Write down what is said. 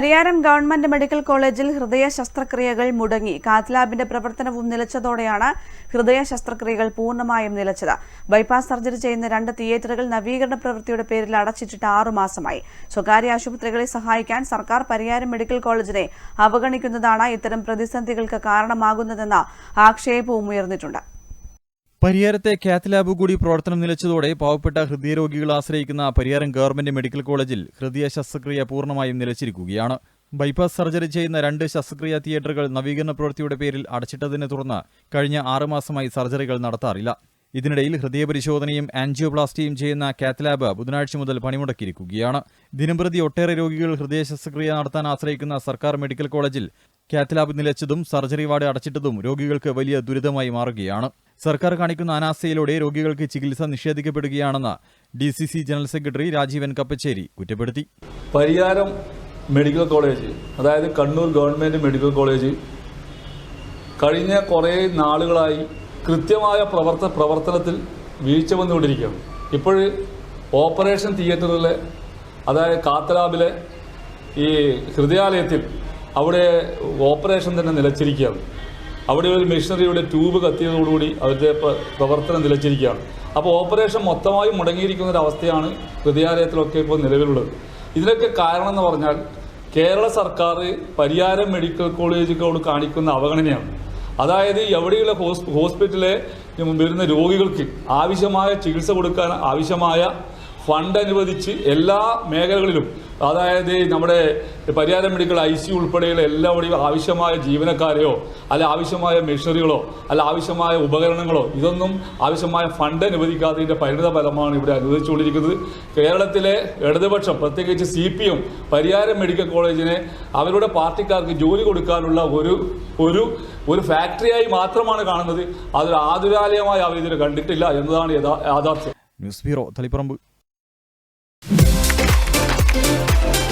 Pariyaram government medical കോളേജിൽ ഹൃദയ ശസ്ത്രക്രിയകൾ മുടങ്ങി കാത്ലാബിന്റെ പ്രവർത്തനവും നിലച്ചതോടെയാണ് ഹൃദയ ശസ്ത്രക്രിയകൾ പൂർണമായും നിലച്ചത്. ബൈപ്പാസ് സർജറി ചെയ്യുന്ന രണ്ട് തിയേറ്ററുകൾ നവീകരണ പ്രവൃത്തിയുടെ പേരിൽ അടച്ചിട്ടിട്ട് ആറുമാസമായി സ്വകാര്യ ആശുപത്രികളെ സഹായിക്കാൻ സർക്കാർ പരിയാരം മെഡിക്കൽ കോളേജിനെ അവഗണിക്കുന്നതാണ് ഇത്തരം പ്രതിസന്ധികൾക്ക് കാരണമാകുന്നതെന്ന ആക്ഷേപവും ഉയർന്നിട്ടുണ്ട്. പരിയാരത്തെ കാത്ത് ലാബ് കൂടി പ്രവർത്തനം നിലച്ചതോടെ പാവപ്പെട്ട ഹൃദയരോഗികൾ ആശ്രയിക്കുന്ന പരിയാരം ഗവൺമെന്റ് മെഡിക്കൽ കോളേജിൽ ഹൃദയ ശസ്ത്രക്രിയ പൂർണമായും നിലച്ചിരിക്കുകയാണ്. ബൈപ്പാസ് സർജറി ചെയ്യുന്ന രണ്ട് ശസ്ത്രക്രിയ തിയേറ്ററുകൾ നവീകരണ പ്രവൃത്തിയുടെ പേരിൽ അടച്ചിട്ടതിനെ തുടർന്ന് കഴിഞ്ഞ ആറുമാസമായി സർജറികൾ നടത്താറില്ല. ഇതിനിടയിൽ ഹൃദയപരിശോധനയും ആൻജിയോപ്ലാസ്റ്റിയും ചെയ്യുന്ന കാത്ത് ലാബ് ബുധനാഴ്ച മുതൽ പണിമുടക്കിയിരിക്കുകയാണ്. ദിനംപ്രതി ഒട്ടേറെ രോഗികൾ ഹൃദയ ശസ്ത്രക്രിയ നടത്താൻ ആശ്രയിക്കുന്ന സർക്കാർ മെഡിക്കൽ കോളേജിൽ കാത്ത് ലാബ് നിലച്ചതും സർജറി വാർഡ് അടച്ചിട്ടതും രോഗികൾക്ക് വലിയ ദുരിതമായി മാറുകയാണ്. സർക്കാർ കാണിക്കുന്ന അനാസ്ഥയിലൂടെ രോഗികൾക്ക് ചികിത്സ നിഷേധിക്കപ്പെടുകയാണെന്ന് D C C general secretary Rajeevan Kappachery കുറ്റപ്പെടുത്തി. പരിയാരം മെഡിക്കൽ കോളേജ് അതായത് കണ്ണൂർ ഗവൺമെന്റ് മെഡിക്കൽ കോളേജ് കഴിഞ്ഞ കുറേ നാളുകളായി കൃത്യമായ പ്രവർത്ത പ്രവർത്തനത്തിൽ വീഴ്ച വന്നുകൊണ്ടിരിക്കുകയാണ്. ഇപ്പോൾ ഓപ്പറേഷൻ തിയേറ്ററിലെ അതായത് കാത്തലാബിലെ ഈ ഹൃദയാലയത്തിൽ അവിടെ ഓപ്പറേഷൻ തന്നെ നിലച്ചിരിക്കുകയാണ്. അവിടെ ഒരു മെഷീനറിയുടെ ട്യൂബ് കത്തിയതോടുകൂടി അവരുടെ പ്ര- പ്രവർത്തനം നിലച്ചിരിക്കുകയാണ്. അപ്പോൾ ഓപ്പറേഷൻ മൊത്തമായി മുടങ്ങിയിരിക്കുന്ന ഒരു അവസ്ഥയാണ് ഹൃദയാലയത്തിലൊക്കെ ഇപ്പോൾ നിലവിലുള്ളത്. ഇതിനൊക്കെ കാരണം എന്ന് പറഞ്ഞാൽ കേരള സർക്കാർ പരിയാരം മെഡിക്കൽ കോളേജുകളോട് കാണിക്കുന്ന അവഗണനയാണ്. അതായത് എവിടെയുള്ള ഹോസ് ഹോസ്പിറ്റലിലെ വരുന്ന രോഗികൾക്ക് ആവശ്യമായ ചികിത്സ കൊടുക്കാൻ ആവശ്യമായ ഫണ്ട് അനുവദിച്ച് എല്ലാ മേഖലകളിലും അതായത് നമ്മുടെ പരിയാരം മെഡിക്കൽ ഐ സി ഉൾപ്പെടെയുള്ള എല്ലാവരുടെയും ആവശ്യമായ ജീവനക്കാരെയോ അല്ല ആവശ്യമായ മെഷീനറികളോ അല്ല ആവശ്യമായ ഉപകരണങ്ങളോ ഇതൊന്നും ആവശ്യമായ ഫണ്ട് അനുവദിക്കാത്തതിന്റെ പരിണിത ഫലമാണ് ഇവിടെ അനുവദിച്ചുകൊണ്ടിരിക്കുന്നത്. കേരളത്തിലെ ഇടതുപക്ഷം പ്രത്യേകിച്ച് C P M Pariyaram medical കോളേജിനെ അവരുടെ പാർട്ടിക്കാർക്ക് ജോലി കൊടുക്കാനുള്ള ഒരു ഒരു ഒരു ഫാക്ടറിയായി മാത്രമാണ് കാണുന്നത്. അതൊരു ആതുരാലയമായി അവർ ഇതിനെ കണ്ടിട്ടില്ല എന്നതാണ് യഥാ യാഥാർത്ഥ്യം. News bureau Taliparamba. Música